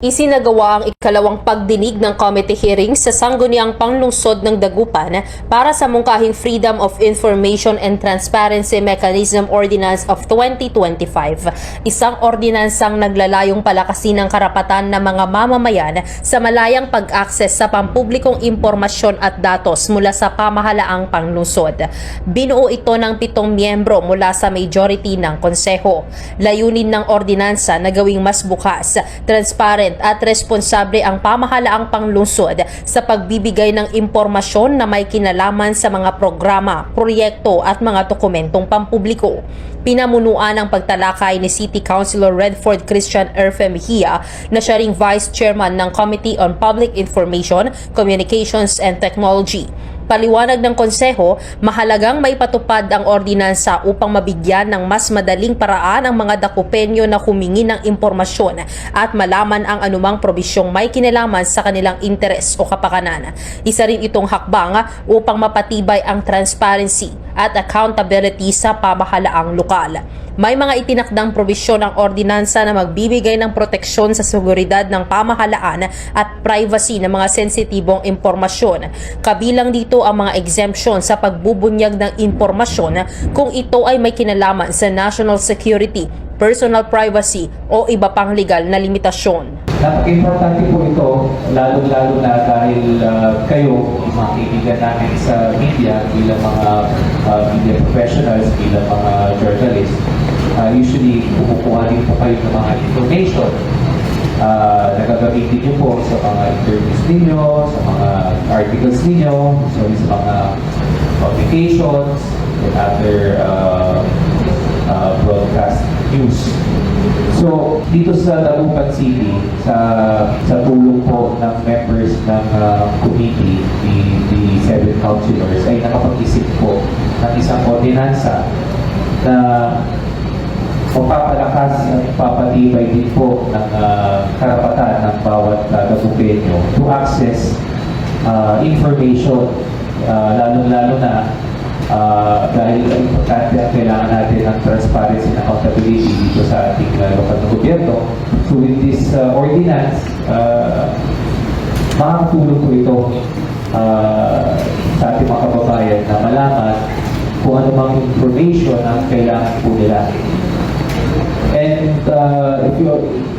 Isinagawa ang ikalawang pagdinig ng committee hearing sa sangguniang panglungsod ng Dagupan para sa mungkahing Freedom of Information and Transparency Mechanism Ordinance of 2025. Isang ordinansang naglalayong palakasin ang karapatan ng mga mamamayan sa malayang pag-akses sa pampublikong impormasyon at datos mula sa pamahalaang panglungsod. Binuo ito ng pitong miyembro mula sa majority ng konseho. Layunin ng ordinansa na gawing mas bukas, transparent at responsable ang pamahalaang panglungsod sa pagbibigay ng impormasyon na may kinalaman sa mga programa, proyekto at mga dokumentong pampubliko. Pinamunuan ang pagtalakay ni City Councilor Redford Christian Erfe Mejia na siya ring Vice Chairman ng Committee on Public Information, Communications and Technology. Paliwanag ng konseho, mahalagang may patupad ang ordinansa upang mabigyan ng mas madaling paraan ang mga dakupenyo na humingi ng impormasyon at malaman ang anumang probisyong may kinalaman sa kanilang interes o kapakanan. Isa rin itong hakbang upang mapatibay ang transparency at accountability sa pamahalaang lokal. May mga itinakdang probisyon ang ordinansa na magbibigay ng proteksyon sa seguridad ng pamahalaan at privacy ng mga sensitibong impormasyon. Kabilang dito ang mga exemption sa pagbubunyag ng impormasyon kung ito ay may kinalaman sa national security, personal privacy o iba pang legal na limitasyon. Napaka-importante po ito, lalo-lalo na dahil ah, kayo, kaibigan namin sa media, bilang mga ah, media professionals, bilang mga journalists, ah, usually kumukuha din po kayo ng mga information uh, na gagamitin niyo po sa mga interviews ninyo, sa mga articles ninyo, so sa mga publications, and other uh, uh, dito sa Dagupan City, sa sa tulong po ng members ng uh, committee, the, the seven councilors, ay nakapag-isip po ng isang ordinansa na magpapalakas at papatibay din po ng uh, karapatan ng bawat uh, Dagupenyo to access uh, information, uh, lalong-lalo na uh, dahil ang importante ang kailangan natin ng transparency and accountability dito sa ating uh, lokal na gobyerno. So with this uh, ordinance, uh, makakatulong po ito uh, sa ating mga kababayan na malaman kung ano mang information ang kailangan po nila. And uh, if you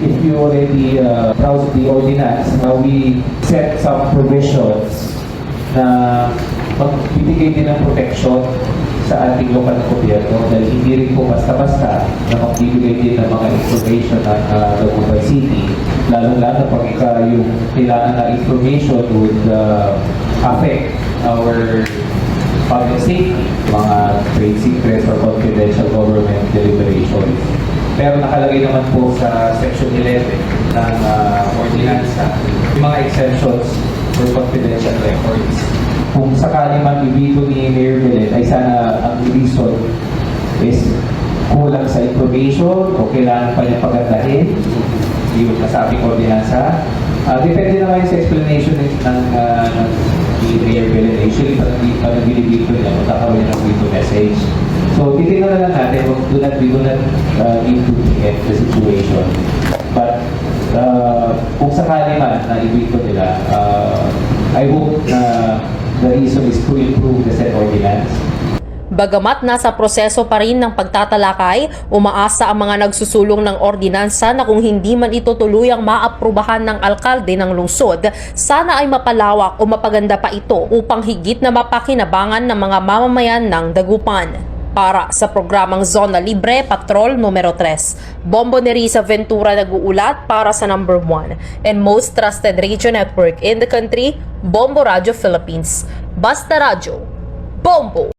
if you already uh, browse the ordinance, uh, we set some provisions na magbibigay din ng protection sa ating lokal na gobyerno dahil hindi rin po basta-basta na magbibigay din ng mga information ng uh, Dagupan City lalo-lalo pag ika yung kailangan na information would uh, affect our public safety, mga trade secrets or confidential government deliberations. Pero nakalagay naman po sa Section 11 ng uh, ordinansa yung mga exemptions for confidential records. Kung sakali man ibito ni Mayor Belen ay sana ang reason is kulang sa information o kailangan pa niya pagandahin yung nasabing ordinansa. Ah, depende na kayo sa explanation ng, ng, ah, ng Mayor Belen. Usually, pag pag binibito nila, magkakaroon ng video message. So, titignan na lang natin, wag- do not, we do not uh, need to the situation. But, uh, kung sakali man na ibito nila, uh, I hope na the reason is to improve the said ordinance. Bagamat nasa proseso pa rin ng pagtatalakay, umaasa ang mga nagsusulong ng ordinansa na kung hindi man ito tuluyang maaprubahan ng alkalde ng lungsod, sana ay mapalawak o mapaganda pa ito upang higit na mapakinabangan ng mga mamamayan ng Dagupan. Para sa programang Zona Libre Patrol numero 3, Bombo Nerissa Ventura nag-uulat para sa number 1 and most trusted radio network in the country, Bombo Radio Philippines. Basta Radio, Bombo!